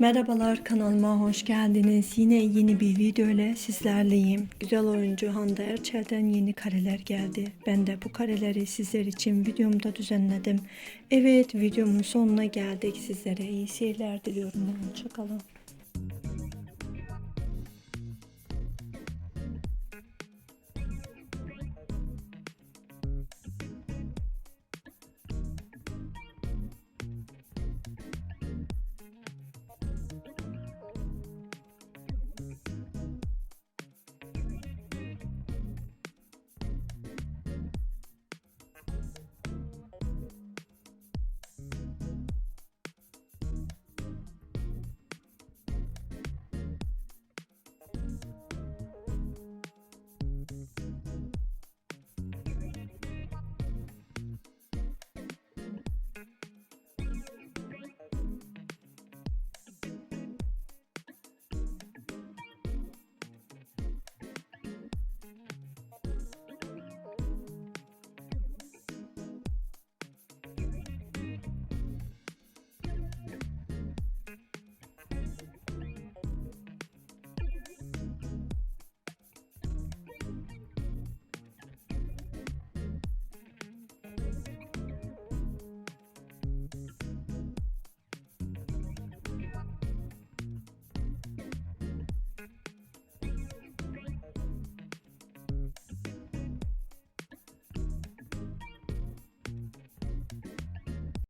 Merhabalar kanalıma hoş geldiniz. Yine yeni bir video ile sizlerleyim. Güzel oyuncu Hande Erçel'den yeni kareler geldi. Ben de bu kareleri sizler için videomda düzenledim. Evet videomun sonuna geldik. Sizlere iyi seyirler diliyorum. Hoşçakalın.